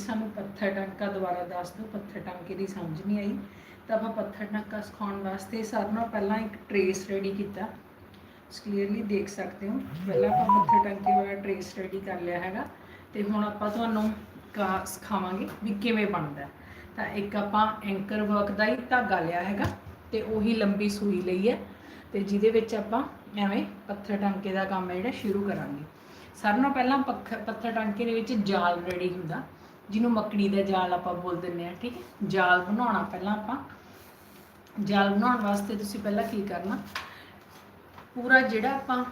ਸਾਨੂੰ ਪੱਥਰ ਟਾਂਕਾ ਦੁਬਾਰਾ ਦੱਸ ਦਿਓ, ਪੱਥਰ ਟਾਂਕੇ ਦੀ ਸਮਝ ਨਹੀਂ ਆਈ। ਤਾਂ ਆਪਾਂ ਪੱਥਰ ਟਾਂਕਾ ਸਿਖਾਉਣ ਵਾਸਤੇ ਸਾਰਿਆਂ ਨਾਲੋਂ ਪਹਿਲਾਂ ਇੱਕ ਟਰੇਸ ਰੈਡੀ ਕੀਤਾ। ਕਲੀਅਰਲੀ ਦੇਖ ਸਕਦੇ ਹੋ। ਪਹਿਲਾਂ ਆਪਾਂ ਪੱਥਰ ਟਾਂਕੇ ਵਾਲਾ ਟਰੇਸ ਰੈਡੀ ਕਰ ਲਿਆ ਹੈਗਾ। ਤੇ ਹੁਣ ਆਪਾਂ ਤੁਹਾਨੂੰ ਕਾ ਸਿਖਾਵਾਂਗੇ ਵੀ ਕਿਵੇਂ ਬਣਦਾ ਤਾਂ ਇੱਕ ਆਪਾਂ ਐਂਕਰ ਵਰਕ ਦਾ ਹੀ ਧਾਗਾ ਲਿਆ ਹੈਗਾ ਤੇ ਉਹੀ ਲੰਬੀ ਸੂਈ ਲਈ ਹੈ। ਤੇ ਜਿਹਦੇ ਵਿੱਚ ਆਪਾਂ ਐਵੇਂ ਪੱਥਰ ਟਾਂਕੇ ਦਾ ਕੰਮ ਜਿਹੜਾ ਸ਼ੁਰੂ ਕਰਾਂਗੇ। ਸਾਰਿਆਂ ਨਾਲੋਂ ਪਹਿਲਾਂ ਪੱਖ- ਪੱਥਰ ਟਾਂਕੇ ਦੇ ਵਿੱਚ ਜਾਲ ਰੈਡੀ ਹੁੰਦਾ। ਜਿਹਨੂੰ ਮੱਕੜੀ ਦਾ ਜਾਲ ਆਪਾਂ ਬੋਲ ਦਿੰਦੇ ਆ ਠੀਕ ਹੈ? ਜਾਲ ਬਣਾਉਣਾ ਪਹਿਲਾਂ ਆਪਾਂ। ਜਾਲ ਬਣਾਉਣ ਵਾਸਤੇ ਤੁਸੀਂ ਪਹਿਲਾਂ ਕੀ ਕਰਨਾ? ਪੂਰਾ ਜਿਹੜਾ ਆਪਾਂ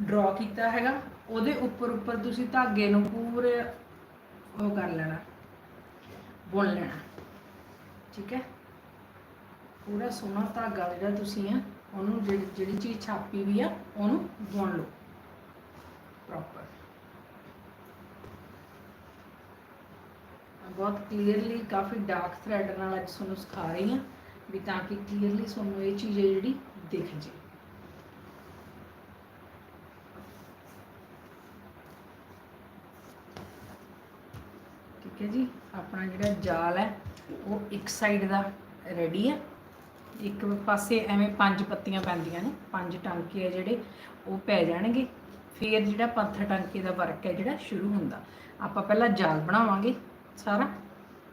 ਡਰਾ ਕੀਤਾ ਹੈਗਾ, ਉਹਦੇ ਉੱਪਰ ਉੱਪਰ ਤੁਸੀਂ ਧਾਗੇ ਨੂੰ ਪੂਰੇ ਉਹ ਕਰ ਲੈਣਾ, ਬੁਣ ਲੈਣਾ, ਠੀਕ ਹੈ? ਪੂਰਾ ਸੋਹਣਾ ਧਾਗਾ ਜਿਹੜਾ ਤੁਸੀਂ ਆ, ਉਹਨੂੰ ਜਿਹੜੀ ਜਿਹੜੀ ਚੀਜ਼ ਛਾਪੀ ਵੀ ਆ, ਉਹਨੂੰ ਬੁਣ ਲਓ। ਪ੍ਰੋਪਰ ਬਹੁਤ ਕਲੀਅਰਲੀ ਕਾਫੀ ਡਾਰਕ ਥ੍ਰੈਡ ਨਾਲ ਅੱਜ ਤੁਹਾਨੂੰ ਸਿਖਾ ਰਹੀ ਹਾਂ ਵੀ ਤਾਂ ਕਿ ਕਲੀਅਰਲੀ ਤੁਹਾਨੂੰ ਇਹ ਚੀਜ਼ ਹੈ ਜਿਹੜੀ ਦਿਖ ਜੇ। ਠੀਕ ਹੈ ਜੀ, ਆਪਣਾ ਜਿਹੜਾ ਜਾਲ ਹੈ, ਉਹ ਇੱਕ ਸਾਈਡ ਦਾ ਰੈਡੀ ਹੈ। ਇੱਕ ਪਾਸੇ ਐਵੇਂ ਪੰਜ ਪੱਤੀਆਂ ਪੈਂਦੀਆਂ ਨੇ, ਪੰਜ ਟਾਂਕੇ ਆ ਜਿਹੜੇ, ਉਹ ਪੈ ਜਾਣਗੇ। ਫਿਰ ਜਿਹੜਾ ਪੰਥ ਟਾਂਕੇ ਦਾ ਵਰਕ ਹੈ ਜਿਹੜਾ, ਸ਼ੁਰੂ ਹੁੰਦਾ। ਆਪਾਂ ਪਹਿਲਾਂ ਜਾਲ ਬਣਾਵਾਂਗੇ। ਸਾਰਾ,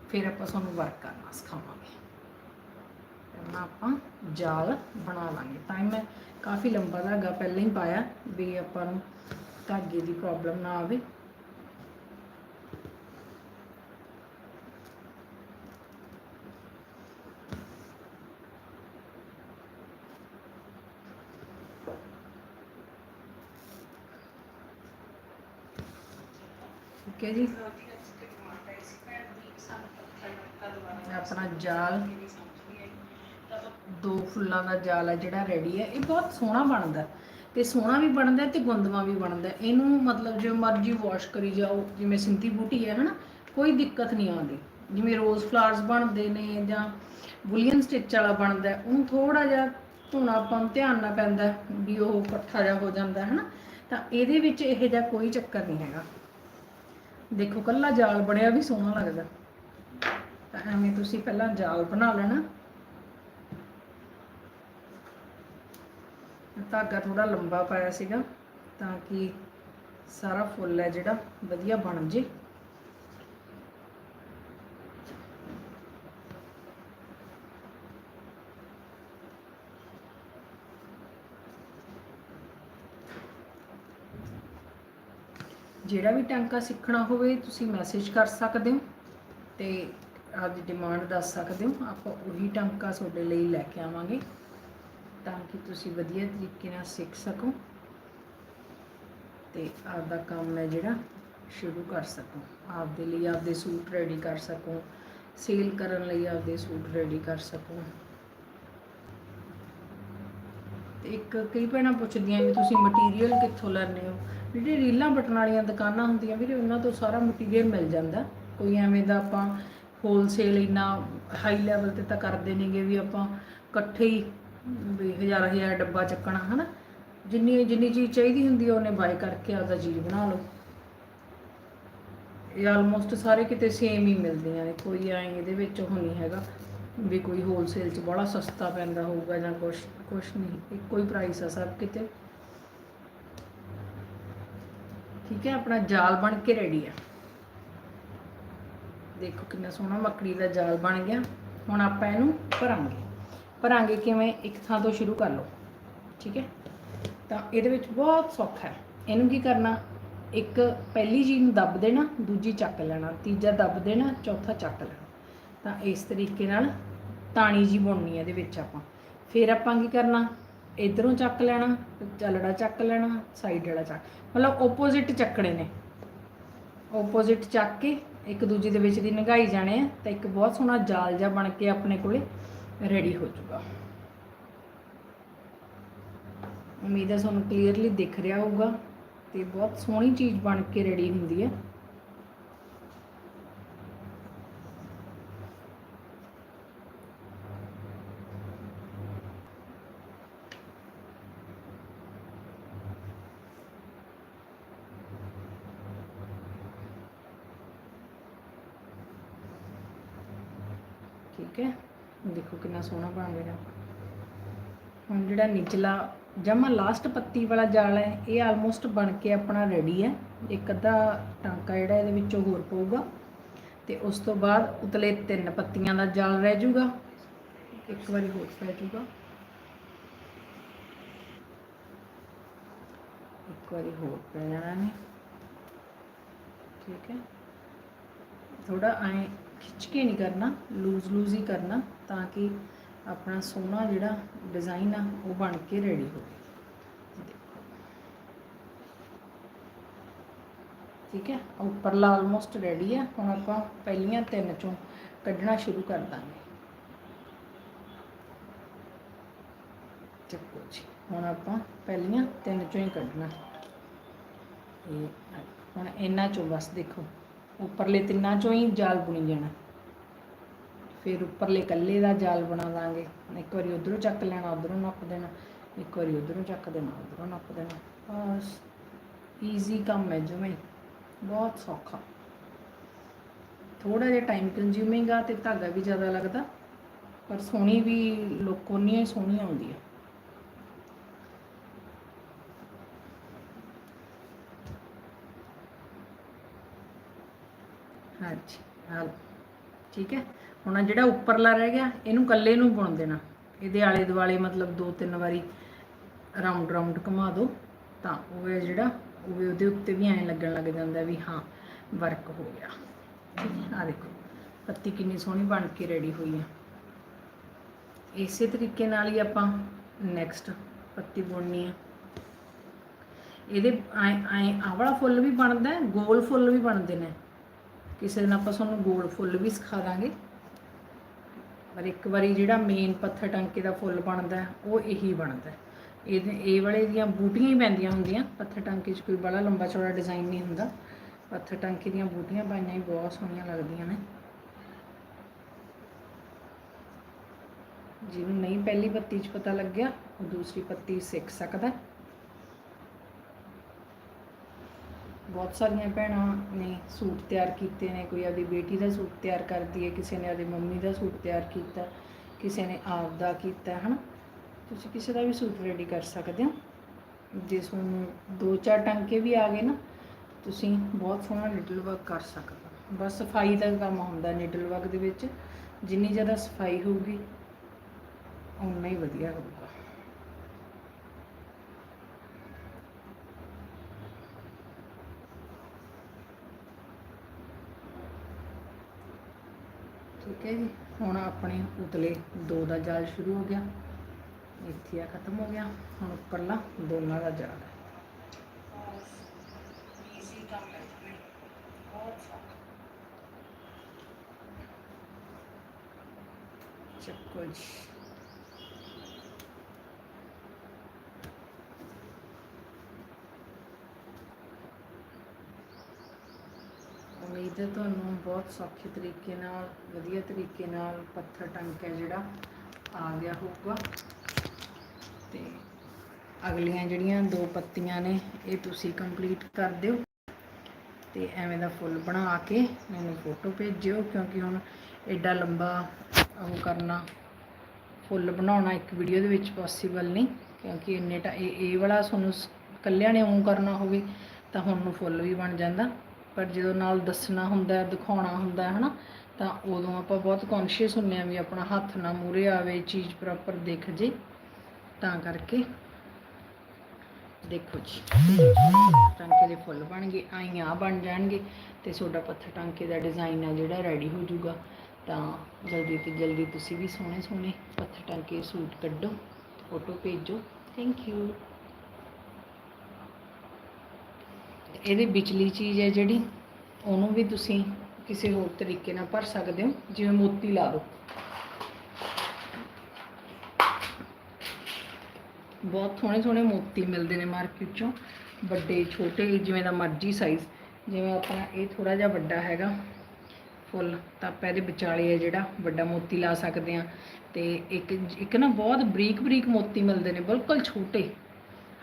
ਫਿਰ ਆਪਾਂ ਤੁਹਾਨੂੰ ਵਰਕ ਕਰਨਾ ਸਿਖਾਵਾਂਗੇ। ਪਹਿਲਾਂ ਆਪਾਂ ਜਾਲ ਬਣਾ ਲਾਂਗੇ। ਤਾਂ ਹੀ ਮੈਂ ਕਾਫੀ ਲੰਬਾ ਧਾਗਾ ਪਹਿਲਾਂ ਹੀ ਪਾਇਆ ਵੀ ਆਪਾਂ ਨੂੰ ਧਾਗੇ ਦੀ ਪ੍ਰੋਬਲਮ ਨਾ ਆਵੇ। ਠੀਕ ਹੈ ਜੀ? ਆਪਣਾ ਜਾਲ, ਦੋ ਫੁੱਲਾਂ ਦਾ ਜਾਲ ਹੈ ਜਿਹੜਾ ਰੈਡੀ ਹੈ ਇਹ ਬਹੁਤ ਸੋਹਣਾ ਬਣਦਾ ਤੇ ਸੋਹਣਾ ਵੀ ਬਣਦਾ ਤੇ ਗੁੰਦਵਾ ਵੀ ਬਣਦਾ ਇਹਨੂੰ ਮਤਲਬ ਜਿਵੇਂ ਮਰਜ਼ੀ ਵਾਸ਼ ਕਰੀ ਜਾਓ, ਜਿਵੇਂ ਸਿੰਧੀ ਬੂਟੀ ਹੈ ਹਨਾ, ਕੋਈ ਦਿੱਕਤ ਨਹੀਂ ਆਉਂਦੀ। ਜਿਵੇਂ ਰੋਜ਼ ਫਲਾਵਰਸ ਬਣਦੇ ਨੇ ਜਾਂ ਬੁਲੀਅਨ ਸਟਿਚ ਵਾਲਾ ਬਣਦਾ ਉਹਨੂੰ ਥੋੜਾ ਜਿਹਾ ਧੋਣਾ ਆਪਾਂ ਨੂੰ ਧਿਆਨ ਨਾਲ ਪੈਂਦਾ ਵੀ ਉਹ ਇਕੱਠਾ ਜਿਹਾ ਹੋ ਜਾਂਦਾ ਹਨਾ। ਤਾਂ ਇਹਦੇ ਵਿੱਚ ਇਹ ਜਿਹਾ ਕੋਈ ਚੱਕਰ ਨਹੀਂ ਹੈਗਾ। ਦੇਖੋ, ਕੱਲਾ ਜਾਲ ਬਣਿਆ ਵੀ ਸੋਹਣਾ ਲੱਗਦਾ। ਤਾਂ ਐਵੇਂ ਤੁਸੀਂ ਪਹਿਲਾਂ ਜਾਲ ਬਣਾ ਲੈਣਾ। ਧਾਗਾ ਥੋੜਾ ਲੰਬਾ ਪਾਇਆ ਸੀਗਾ ਤਾਂ ਕਿ ਸਾਰਾ ਫੁੱਲ ਹੈ ਜਿਹੜਾ, ਵਧੀਆ ਬਣ ਜੇ। ਜਿਹੜਾ ਵੀ ਟਾਂਕਾ ਸਿੱਖਣਾ ਹੋਵੇ, ਤੁਸੀਂ ਮੈਸੇਜ ਕਰ ਸਕਦੇ ਹੋ ਤੇ ਆਪਦੀ ਡਿਮਾਂਡ ਦੱਸ ਸਕਦੇ ਹੋ। ਆਪਾਂ ਉਹੀ ਟਾਂਕਾ ਤੁਹਾਡੇ ਲਈ ਲੈ ਕੇ ਆਵਾਂਗੇ ਤਾਂ ਕਿ ਤੁਸੀਂ ਵਧੀਆ ਤਰੀਕੇ ਨਾਲ ਸਿੱਖ ਸਕੋ ਤੇ ਆਪਦਾ ਕੰਮ ਹੈ ਜਿਹੜਾ ਸ਼ੁਰੂ ਕਰ ਸਕੋ। ਆਪਦੇ ਲਈ ਆਪਦੇ ਸੂਟ ਰੈਡੀ ਕਰ ਸਕੋ। ਸੇਲ ਕਰਨ ਲਈ ਆਪਦੇ ਸੂਟ ਰੈਡੀ ਕਰ ਸਕੋ। ਤੇ ਇੱਕ ਕਈ ਭੈਣਾਂ ਪੁੱਛਦੀਆਂ ਵੀ ਤੁਸੀਂ ਮਟੀਰੀਅਲ ਕਿੱਥੋਂ ਲੈਂਦੇ ਹੋ? ਜਿਹੜੇ ਰੀਲਾਂ ਬਟਨ ਵਾਲੀਆਂ ਦੁਕਾਨਾਂ ਹੁੰਦੀਆਂ, ਵੀਰੇ ਉਹਨਾਂ ਤੋਂ ਸਾਰਾ ਮਟੀਰੀਅਲ ਮਿਲ ਜਾਂਦਾ। ਕੋਈ ਐਵੇਂ ਦਾ ਆਪਾਂ ਹੋਲਸੇਲ ਇੰਨਾ ਹਾਈ ਲੈਵਲ ਤੇ ਤਾਂ ਕਰਦੇ ਨਹੀਂਗੇ ਵੀ ਆਪਾਂ ਇਕੱਠੇ ਹੀ ਵੀ ਹਜ਼ਾਰ ਹਜ਼ਾਰ ਡੱਬਾ ਚੱਕਣਾ, ਹਨਾ? ਜਿੰਨੀ ਜਿੰਨੀ ਚੀਜ਼ ਚਾਹੀਦੀ ਹੁੰਦੀ ਹੈ ਉਹਨੇ ਬਾਈ ਕਰਕੇ ਆਪਦਾ ਚੀਜ਼ ਬਣਾ ਲਓ। ਇਹ ਆਲਮੋਸਟ ਸਾਰੇ ਕਿਤੇ ਸੇਮ ਹੀ ਮਿਲਦੀਆਂ ਨੇ ਕੋਈ ਐ ਇਹਦੇ ਵਿੱਚ ਉਹ ਨਹੀਂ ਹੈਗਾ ਵੀ ਕੋਈ ਹੋਲਸੇਲ 'ਚ ਬੜਾ ਸਸਤਾ ਪੈਂਦਾ ਹੋਊਗਾ ਜਾਂ ਕੁਛ ਕੁਛ ਨਹੀਂ, ਇੱਕੋ ਹੀ ਪ੍ਰਾਈਸ ਆ ਸਭ ਕਿਤੇ। ਠੀਕ ਹੈ, ਆਪਣਾ ਜਾਲ ਬਣ ਕੇ ਰੈਡੀ ਆ। ਦੇਖੋ ਕਿੰਨਾ ਸੋਹਣਾ ਮੱਕੜੀ ਦਾ ਜਾਲ ਬਣ ਗਿਆ। ਹੁਣ ਆਪਾਂ ਇਹਨੂੰ ਭਰਾਂਗੇ। ਭਰਾਂਗੇ ਕਿਵੇਂ? ਇੱਕ ਥਾਂ ਤੋਂ ਸ਼ੁਰੂ ਕਰ ਲਓ। ਠੀਕ ਹੈ? ਤਾਂ ਇਹਦੇ ਵਿੱਚ ਬਹੁਤ ਸੌਖਾ ਹੈ। ਇਹਨੂੰ ਕੀ ਕਰਨਾ? ਇੱਕ ਪਹਿਲੀ ਚੀਜ਼ ਨੂੰ ਦੱਬ ਦੇਣਾ, ਦੂਜੀ ਚੱਕ ਲੈਣਾ, ਤੀਜਾ ਦੱਬ ਦੇਣਾ, ਚੌਥਾ ਚੱਕ ਲੈਣਾ। ਤਾਂ ਇਸ ਤਰੀਕੇ ਨਾਲ ਤਾਣੀ ਜੀ ਬੁਣਨੀ ਹੈ ਇਹਦੇ ਵਿੱਚ ਆਪਾਂ। ਫਿਰ ਆਪਾਂ ਕੀ ਕਰਨਾ? ਇਧਰੋਂ ਚੱਕ ਲੈਣਾ, ਚਲੜਾ ਚੱਕ ਲੈਣਾ ਸਾਈਡ ਵਾਲਾ ਚੱਕ ਮਤਲਬ ਆਪੋਜ਼ਿਟ ਚੱਕਣੇ ਨੇ। ਆਪੋਜ਼ਿਟ ਚੱਕ ਕੇ ਇੱਕ ਦੂਜੇ ਦੇ ਵਿੱਚ ਦੀ ਨਗਾਈ ਜਾਣੇ ਆ, ਤਾਂ ਇੱਕ ਬਹੁਤ ਸੋਹਣਾ ਜਾਲ ਜਿਹਾ ਬਣ ਕੇ ਆਪਣੇ ਕੋਲੇ ਰੈਡੀ ਹੋ ਜਾਊਗਾ। ਉਮੀਦ ਹੈ ਤੁਹਾਨੂੰ ਕਲੀਅਰਲੀ ਦਿਖ ਰਿਹਾ ਹੋਊਗਾ ਤੇ ਬਹੁਤ ਸੋਹਣੀ ਚੀਜ਼ ਬਣ ਕੇ ਰੈਡੀ ਹੁੰਦੀ ਹੈ। ਠੀਕ ਹੈ ਦੇਖੋ ਕਿੰਨਾ ਸੋਹਣਾ ਬਣ ਗਿਆ। ਹੁਣ ਜਿਹੜਾ ਨਿਚਲਾ, ਜਮਾ ਲਾਸਟ ਪੱਤੀ ਵਾਲਾ ਜਾਲ ਹੈ, ਇਹ ਆਲਮੋਸਟ ਬਣ ਕੇ ਆਪਣਾ ਰੈਡੀ ਹੈ। ਇੱਕ ਅੱਧਾ ਟਾਂਕਾ ਜਿਹੜਾ ਇਹਦੇ ਵਿੱਚੋਂ ਹੋਰ ਪਊਗਾ। ਤੇ ਉਸ ਤੋਂ ਬਾਅਦ ਉਤਲੇ ਤਿੰਨ ਪੱਤੀਆਂ ਦਾ ਜਾਲ ਰਹਿ ਜਾਊਗਾ। ਇੱਕ ਵਾਰੀ ਹੋਰ ਪੈ ਜਾਊਗਾ। ਇੱਕ ਵਾਰੀ ਹੋਰ ਪੈ ਜਾਣਾ ਨੇ ਠੀਕ ਹੈ। ਥੋੜਾ ਐ ਖਿੱਚ ਕੇ ਨਹੀਂ ਕਰਨਾ ਲੂਜ਼ ਲੂਜ਼ ਹੀ ਕਰਨਾ ਤਾਂ ਕਿ ਆਪਣਾ ਸੋਹਣਾ ਜਿਹੜਾ ਡਿਜ਼ਾਈਨ ਆ, ਉਹ ਬਣ ਕੇ ਰੈਡੀ ਹੋਵੇ। ਠੀਕ ਹੈ? ਉੱਪਰਲਾ ਆਲਮੋਸਟ ਰੈਡੀ ਹੈ ਹੁਣ ਆਪਾਂ ਪਹਿਲੀਆਂ ਤਿੰਨ ਚੋਂ ਕੱਢਣਾ ਸ਼ੁਰੂ ਕਰ ਦਾਂਗੇ। ਚੱਕੋ ਜੀ, ਹੁਣ ਆਪਾਂ ਪਹਿਲੀਆਂ ਤਿੰਨ ਚੋਂ ਹੀ ਕੱਢਣਾ। ਇਹ, ਹੁਣ ਇਹਨਾਂ ਚੋਂ ਬਸ ਦੇਖੋ। ਉੱਪਰਲੇ ਤਿੰਨਾਂ ਚੋਂ ਹੀ ਜਾਲ ਬੁਣੀ ਜਾਣਾ। ਫਿਰ ਉੱਪਰਲੇ ਕੱਲੇ ਦਾ ਜਾਲ ਬਣਾ ਦਾਂਗੇ। ਇੱਕ ਵਾਰੀ ਉਧਰੋਂ ਚੱਕ ਲੈਣਾ, ਉਧਰੋਂ ਨੱਪ ਦੇਣਾ। ਇੱਕ ਵਾਰੀ ਉਧਰੋਂ ਚੱਕ ਦੇਣਾ, ਉਧਰੋਂ ਨੱਪ ਦੇਣਾ। ਬਸ ਈਜ਼ੀ ਕੰਮ ਹੈ ਜਿਵੇਂ ਬਹੁਤ ਸੌਖਾ। ਥੋੜਾ ਜਿਹਾ ਟਾਈਮ ਕੰਜ਼ਿਊਮਿੰਗ ਆ ਤੇ ਧਾਗਾ ਵੀ ਜ਼ਿਆਦਾ ਲੱਗਦਾ। ਪਰ ਸੋਹਣੀ ਵੀ, ਲੁੱਕ ਉਨੀ ਸੋਹਣੀ ਆਉਂਦੀ ਆ ਹਾਂਜੀ ਹਾਂ ਠੀਕ ਹੈ? ਹੁਣ ਜਿਹੜਾ ਉੱਪਰਲਾ ਰਹਿ ਗਿਆ, ਇਹਨੂੰ ਕੱਲੇ ਨੂੰ ਬੁਣ ਦੇਣਾ। ਇਹਦੇ ਆਲੇ ਦੁਆਲੇ ਮਤਲਬ ਦੋ ਤਿੰਨ ਵਾਰੀ ਰਾਉਂਡ ਰਾਉਂਡ ਘੁਮਾ ਦਿਓ ਤਾਂ ਉਹ ਹੈ ਜਿਹੜਾ, ਉਹ ਵੀ ਉਹਦੇ ਉੱਤੇ ਵੀ ਐਂ ਲੱਗਣ ਲੱਗ ਜਾਂਦਾ ਵੀ ਹਾਂ ਵਰਕ ਹੋ ਗਿਆ। ਠੀਕ ਹੈ? ਆ ਦੇਖੋ, ਪੱਤੀ ਕਿੰਨੀ ਸੋਹਣੀ ਬਣ ਕੇ ਰੈਡੀ ਹੋਈ ਆ। ਇਸੇ ਤਰੀਕੇ ਨਾਲ ਹੀ ਆਪਾਂ ਨੈਕਸਟ ਪੱਤੀ ਬੁਣਨੀ ਆ। ਇਹਦੇ ਐ ਐ ਆਵਲਾ ਫੁੱਲ ਵੀ ਬਣਦਾ ਗੋਲ ਫੁੱਲ ਵੀ ਬਣਦੇ ਨੇ। ਕਿਸੇ ਦਿਨ ਆਪਾਂ ਤੁਹਾਨੂੰ ਗੋਲ ਫੁੱਲ ਵੀ ਸਿਖਾ ਦਾਂਗੇ। ਪਰ ਇੱਕ ਵਾਰੀ ਜਿਹੜਾ ਮੇਨ ਪੱਥਰ ਟਾਂਕੇ ਦਾ ਫੁੱਲ ਬਣਦਾ ਉਹ ਇਹੀ ਬਣਦਾ ਹੈ। ਇਹਦੇ, ਇਹ ਵਾਲੇ ਦੀਆਂ ਬੂਟੀਆਂ ਹੀ ਪੈਂਦੀਆਂ ਹੁੰਦੀਆਂ। ਪੱਥਰ ਟਾਂਕੇ 'ਚ ਕੋਈ ਬੜਾ ਲੰਬਾ ਚੌੜਾ ਡਿਜ਼ਾਈਨ ਨਹੀਂ ਹੁੰਦਾ। ਪੱਥਰ ਟਾਂਕੇ ਦੀਆਂ ਬੂਟੀਆਂ ਪਾਈਆਂ ਹੀ ਬਹੁਤ ਸੋਹਣੀਆਂ ਲੱਗਦੀਆਂ ਨੇ। ਜਿਹਨੂੰ ਨਹੀਂ ਪਹਿਲੀ ਪੱਤੀ 'ਚ ਪਤਾ ਲੱਗਿਆ, ਉਹ ਦੂਸਰੀ ਪੱਤੀ ਸਿੱਖ ਸਕਦਾ ਹੈ। ਬਹੁਤ ਸਾਰੀਆਂ ਭੈਣਾਂ ਨੇ ਸੂਟ ਤਿਆਰ ਕੀਤੇ ਨੇ, ਕੋਈ ਆਪਦੀ ਬੇਟੀ ਦਾ ਸੂਟ ਤਿਆਰ ਕਰਦੀ ਹੈ, ਕਿਸੇ ਨੇ ਆਪਦੀ ਮੰਮੀ ਦਾ ਸੂਟ ਤਿਆਰ ਕੀਤਾ, ਕਿਸੇ ਨੇ ਆਪ ਦਾ ਕੀਤਾ, ਹਨਾ? ਤੁਸੀਂ ਕਿਸੇ ਦਾ ਵੀ ਸੂਟ ਰੈਡੀ ਕਰ ਸਕਦੇ ਹੋ। ਜੇ ਤੁਹਾਨੂੰ ਦੋ ਚਾਰ ਟਾਂਕੇ ਵੀ ਆ ਗਏ ਨਾ, ਤੁਸੀਂ ਬਹੁਤ ਸੋਹਣਾ ਨਿਡਲ ਵਰਕ ਕਰ ਸਕਦੇ ਹੋ। ਬਸ ਸਫ਼ਾਈ ਦਾ ਕੰਮ ਹੁੰਦਾ ਨਿਡਲ ਵਰਕ ਦੇ ਵਿੱਚ, ਜਿੰਨੀ ਜ਼ਿਆਦਾ ਸਫ਼ਾਈ ਹੋਊਗੀ ਉਨਾ ਹੀ ਵਧੀਆ ਹੋਊਗਾ। ਠੀਕ ਹੈ ਜੀ। ਹੁਣ ਆਪਣੇ ਉਤਲੇ ਦੋ ਦਾ ਜਾਲ ਸ਼ੁਰੂ ਹੋ ਗਿਆ। ਇੱਥੇ ਆ ਖਤਮ ਹੋ ਗਿਆ। ਹੁਣ ਉੱਪਰਲਾ ਦੋਨਾਂ ਦਾ ਜਾਲ। ਹੈ ਚੱਕੋ ਜੀ। ਉਮੀਦ ਤੁਹਾਨੂੰ ਬਹੁਤ ਸੌਖੇ ਤਰੀਕੇ ਨਾਲ, ਵਧੀਆ ਤਰੀਕੇ ਨਾਲ ਪੱਥਰ ਟੰਕਿਆ ਜਿਹੜਾ ਆ ਗਿਆ ਹੋਊਗਾ। ਤੇ ਅਗਲੀਆਂ ਜਿਹੜੀਆਂ ਦੋ ਪੱਤੀਆਂ ਨੇ, ਇਹ ਤੁਸੀਂ ਕੰਪਲੀਟ ਕਰ ਦਿਓ। ਤੇ ਐਵੇਂ ਦਾ ਫੁੱਲ ਬਣਾ ਕੇ ਮੈਨੂੰ ਫੋਟੋ ਭੇਜਿਓ, ਕਿਉਂਕਿ ਹੁਣ ਐਡਾ ਲੰਬਾ ਉਹ ਕਰਨਾ, ਫੁੱਲ ਬਣਾਉਣਾ ਇੱਕ ਵੀਡੀਓ ਦੇ ਵਿੱਚ ਪੋਸੀਬਲ ਨਹੀਂ, ਕਿਉਂਕਿ ਇੰਨੇ ਟਾ, ਇਹ ਇਹ ਵਾਲਾ ਤੁਹਾਨੂੰ ਸ- ਇਕੱਲਿਆਂ ਨੇ ਉਹ ਕਰਨਾ ਹੋਵੇ, ਤਾਂ ਹੁਣ ਨੂੰ ਫੁੱਲ ਵੀ ਬਣ ਜਾਂਦਾ। ਪਰ ਜਦੋਂ ਨਾਲ ਦੱਸਣਾ ਹੁੰਦਾ ਹੈ, ਦਿਖਾਉਣਾ ਹੁੰਦਾ ਹੈ ਹਨਾ ਤਾਂ ਉਦੋਂ ਆਪਾਂ ਬਹੁਤ ਕੌਨਸ਼ੀਅਸ ਹੁੰਨੇ ਆ ਵੀ ਆਪਣਾ ਹੱਥ ਨਾ ਮੂਰੇ ਆਵੇ ਚੀਜ਼ ਪ੍ਰੋਪਰ ਦਿਖ ਜੇ। ਤਾਂ ਕਰਕੇ ਦੇਖੋ ਜੀ ਟਾਂਕੇ ਦੇ ਫੁੱਲ ਬਣ ਗਏ ਆਈਆਂ ਬਣ ਜਾਣਗੇ ਤੇ ਤੁਹਾਡਾ ਪੱਥਰ ਟਾਂਕੇ ਦਾ ਡਿਜ਼ਾਈਨ ਆ ਜਿਹੜਾ ਰੈਡੀ ਹੋ ਜਾਊਗਾ। ਤਾਂ ਜਲਦੀ ਤੋਂ ਜਲਦੀ ਤੁਸੀਂ ਵੀ ਸੋਹਣੇ ਸੋਹਣੇ ਪੱਥਰ ਟਾਂਕੇ ਸੂਟ ਕੱਢੋ ਫੋਟੋ ਭੇਜੋ। ਥੈਂਕ ਯੂ ਇਹਦੇ ਵਿਚਲੀ ਚੀਜ਼ ਹੈ ਜਿਹੜੀ, ਉਹਨੂੰ ਵੀ ਤੁਸੀਂ ਕਿਸੇ ਹੋਰ ਤਰੀਕੇ ਨਾਲ ਭਰ ਸਕਦੇ ਹੋ, ਜਿਵੇਂ ਮੋਤੀ ਲਾ ਲਓ ਬਹੁਤ ਸੋਹਣੇ ਸੋਹਣੇ ਮੋਤੀ ਮਿਲਦੇ ਨੇ ਮਾਰਕੀਟ ਚੋਂ, ਵੱਡੇ, ਛੋਟੇ, ਜਿਵੇਂ ਦਾ ਮਰਜ਼ੀ ਸਾਈਜ਼ ਜਿਵੇਂ ਆਪਣਾ ਇਹ ਥੋੜਾ ਜਿਹਾ ਵੱਡਾ ਹੈਗਾ, ਫੁੱਲ, ਤਾਂ ਆਪਾਂ ਇਹਦੇ ਵਿਚਾਲੇ ਹੈ ਜਿਹੜਾ ਵੱਡਾ ਮੋਤੀ ਲਾ ਸਕਦੇ ਆ ਤੇ ਇੱਕ ਇੱਕ ਨਾ ਬਹੁਤ ਬਰੀਕ ਬਰੀਕ ਮੋਤੀ ਮਿਲਦੇ ਨੇ, ਬਿਲਕੁਲ ਛੋਟੇ।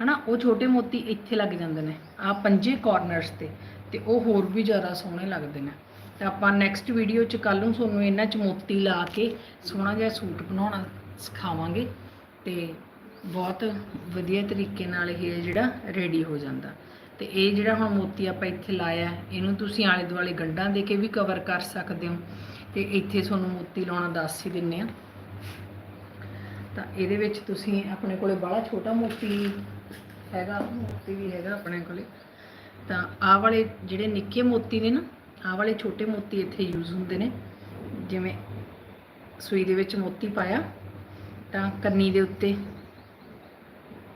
ਹਨਾ, ਉਹ ਛੋਟੇ ਮੋਤੀ ਇੱਥੇ ਲੱਗ ਜਾਂਦੇ ਨੇ ਆ ਪੰਜੇ ਕਾਰਨਰਸ ਤੇ ਤੇ ਉਹ ਹੋਰ ਵੀ ਜ਼ਿਆਦਾ ਸੋਹਣੇ ਲੱਗਦੇ ਨੇ। ਤਾਂ ਆਪਾਂ ਨੈਕਸਟ ਵੀਡੀਓ ਚ ਕੱਲ ਨੂੰ ਤੁਹਾਨੂੰ ਇਹਨਾਂ ਚ ਮੋਤੀ ਲਾ ਕੇ ਸੋਹਣਾ ਜਿਹਾ ਸੂਟ ਬਣਾਉਣਾ ਸਿਖਾਵਾਂਗੇ, ਤੇ ਬਹੁਤ ਵਧੀਆ ਤਰੀਕੇ ਨਾਲ ਇਹ ਜਿਹੜਾ ਰੈਡੀ ਹੋ ਜਾਂਦਾ। ਤੇ ਇਹ ਜਿਹੜਾ ਹੁਣ ਮੋਤੀ ਆਪਾਂ ਇੱਥੇ ਲਾਇਆ, ਇਹਨੂੰ ਤੁਸੀਂ ਆਲੇ ਦੁਆਲੇ ਗੰਢਾਂ ਦੇ ਕੇ ਵੀ ਕਵਰ ਕਰ ਸਕਦੇ ਹੋ, ਤੇ ਇੱਥੇ ਤੁਹਾਨੂੰ ਮੋਤੀ ਲਾਉਣਾ ਦੱਸ ਹੀ ਦਿੰਨੇ ਆ। ਤਾਂ ਇਹਦੇ ਵਿੱਚ ਤੁਸੀਂ ਆਪਣੇ ਕੋਲੇ ਬੜਾ ਛੋਟਾ ਮੋਤੀ ਹੈਗਾ ਮੋਤੀ ਵੀ ਹੈਗਾ ਆਪਣੇ ਕੋਲੇ। ਤਾਂ ਆਹ ਵਾਲੇ ਜਿਹੜੇ ਨਿੱਕੇ ਮੋਤੀ ਨੇ ਨਾ, ਆਹ ਵਾਲੇ ਛੋਟੇ ਮੋਤੀ ਇੱਥੇ ਯੂਜ਼ ਹੁੰਦੇ ਨੇ। ਜਿਵੇਂ ਸੂਈ ਦੇ ਵਿੱਚ ਮੋਤੀ ਪਾਇਆ, ਤਾਂ ਕੰਨੀ ਦੇ ਉੱਤੇ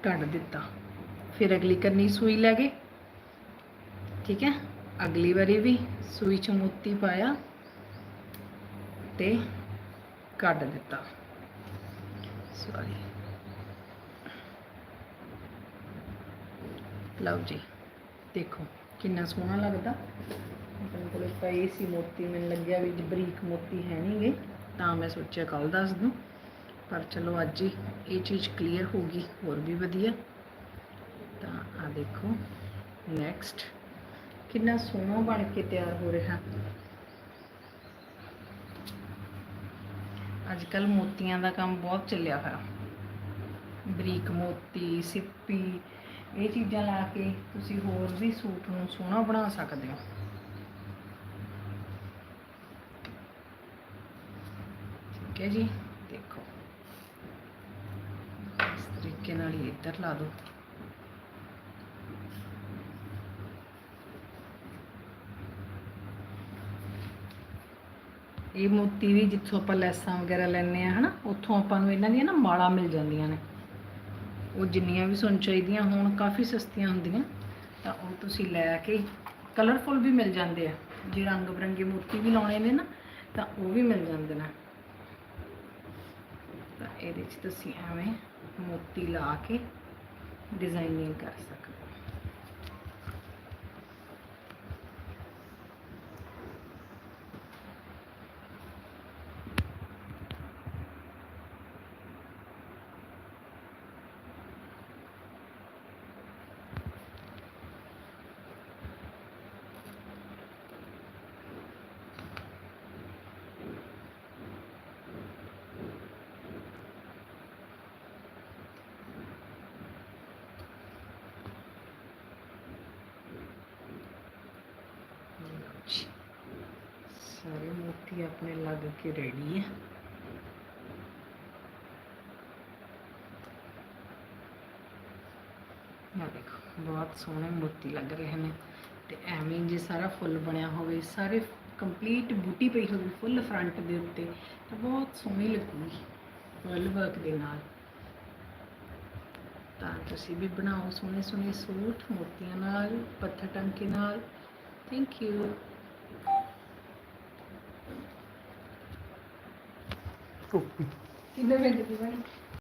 ਕੱਢ ਦਿੱਤਾ। ਫਿਰ ਅਗਲੀ ਕੰਨੀ ਸੂਈ ਲੈ ਗਏ। ਠੀਕ ਹੈ? ਅਗਲੀ ਵਾਰੀ ਵੀ ਸੂਈ ਚ ਮੋਤੀ ਪਾਇਆ ਤੇ ਕੱਢ ਦਿੱਤਾ। ਸੌਰੀ ਲਓ ਜੀ। ਦੇਖੋ, ਕਿੰਨਾ ਸੋਹਣਾ ਲੱਗਦਾ। ਆਪਣੇ ਕੋਲੇ ਪਏ ਸੀ ਮੋਤੀ, ਮੈਨੂੰ ਲੱਗਿਆ ਵੀ ਬਰੀਕ ਮੋਤੀ ਹੈ ਨਹੀਂਗੇ ਤਾਂ ਮੈਂ ਸੋਚਿਆ ਕੱਲ ਦੱਸ ਦੂੰ। ਪਰ ਚਲੋ, ਅੱਜ ਹੀ ਇਹ ਚੀਜ਼ ਕਲੀਅਰ ਹੋ ਗਈ, ਹੋਰ ਵੀ ਵਧੀਆ। ਤਾਂ ਆ ਦੇਖੋ ਨੈਕਸਟ ਕਿੰਨਾ ਸੋਹਣਾ ਬਣ ਕੇ ਤਿਆਰ ਹੋ ਰਿਹਾ। ਅੱਜ ਕੱਲ ਮੋਤੀਆਂ ਦਾ ਕੰਮ ਬਹੁਤ ਚੱਲਿਆ ਹੋਇਆ। ਬਰੀਕ ਮੋਤੀ, ਸਿੱਪੀ ਇਹ ਚੀਜ਼ਾਂ ਲਾ ਕੇ ਤੁਸੀਂ ਹੋਰ ਵੀ ਸੂਟ ਨੂੰ ਸੋਹਣਾ ਬਣਾ ਸਕਦੇ ਹੋ। ਠੀਕ ਹੈ ਜੀ, ਦੇਖੋ। ਇਸ ਤਰੀਕੇ ਨਾਲ ਹੀ ਇੱਧਰ ਲਾ ਦਿਓ। ਇਹ ਮੋਤੀ ਵੀ ਜਿੱਥੋਂ ਆਪਾਂ ਲੈਸਾਂ ਵਗੈਰਾ ਲੈਣੇ ਆ ਹਨਾ, ਉੱਥੋਂ ਆਪਾਂ ਨੂੰ ਇਹਨਾਂ ਦੀਆਂ ਨਾ ਮਾਲਾ ਮਿਲ ਜਾਂਦੀਆਂ ਨੇ। ਉਹ ਜਿੰਨੀਆਂ ਵੀ ਸੁਣ ਚਾਹੀਦੀਆਂ ਹੋਣ, ਕਾਫੀ ਸਸਤੀਆਂ ਹੁੰਦੀਆਂ, ਤਾਂ ਉਹ ਤੁਸੀਂ ਲੈ ਕੇ ਕਲਰਫੁਲ ਵੀ ਮਿਲ ਜਾਂਦੇ ਆ। ਜੇ ਰੰਗ ਬਰੰਗੇ ਮੋਤੀ ਵੀ ਲਾਉਣੇ ਨੇ ਨਾ, ਤਾਂ ਉਹ ਵੀ ਮਿਲ ਜਾਂਦੇ ਨੇ। ਤਾਂ ਇਹਦੇ 'ਚ ਤੁਸੀਂ ਐਵੇਂ ਮੋਤੀ ਲਾ ਕੇ ਡਿਜ਼ਾਈਨਿੰਗ ਕਰ ਸਕਦੇ ਹੋ ਲਓ ਜੀ। ਸਾਰੇ ਮੋਤੀ ਆਪਣੇ ਲੱਗ ਕੇ ਰੈਡੀ ਹੈ। ਆ ਦੇਖੋ, ਬਹੁਤ ਸੋਹਣੇ ਮੋਤੀ ਲੱਗ ਰਹੇ ਨੇ ਤੇ ਐਵੇਂ ਜੇ ਸਾਰਾ ਫੁੱਲ ਬਣਿਆ ਹੋਵੇ, ਸਾਰੇ ਕੰਪਲੀਟ ਬੂਟੀ ਪਈ ਹੋਵੇ ਫੁੱਲ ਫਰੰਟ ਦੇ ਉੱਤੇ, ਤਾਂ ਬਹੁਤ ਸੋਹਣੀ ਲੱਗੂਗੀ ਫੁੱਲ ਵਰਕ ਦੇ ਨਾਲ। ਤਾਂ ਤੁਸੀਂ ਵੀ ਬਣਾਓ ਸੋਹਣੇ ਸੋਹਣੇ ਸੂਟ ਮੋਤੀਆਂ ਨਾਲ, ਪੱਥਰ ਟੰਕੇ ਨਾਲ। ਥੈਂਕ ਯੂ ਟੋਪੀ ਕਿੰਨੇ ਵਜੇ ਦੀ ਬਣੀ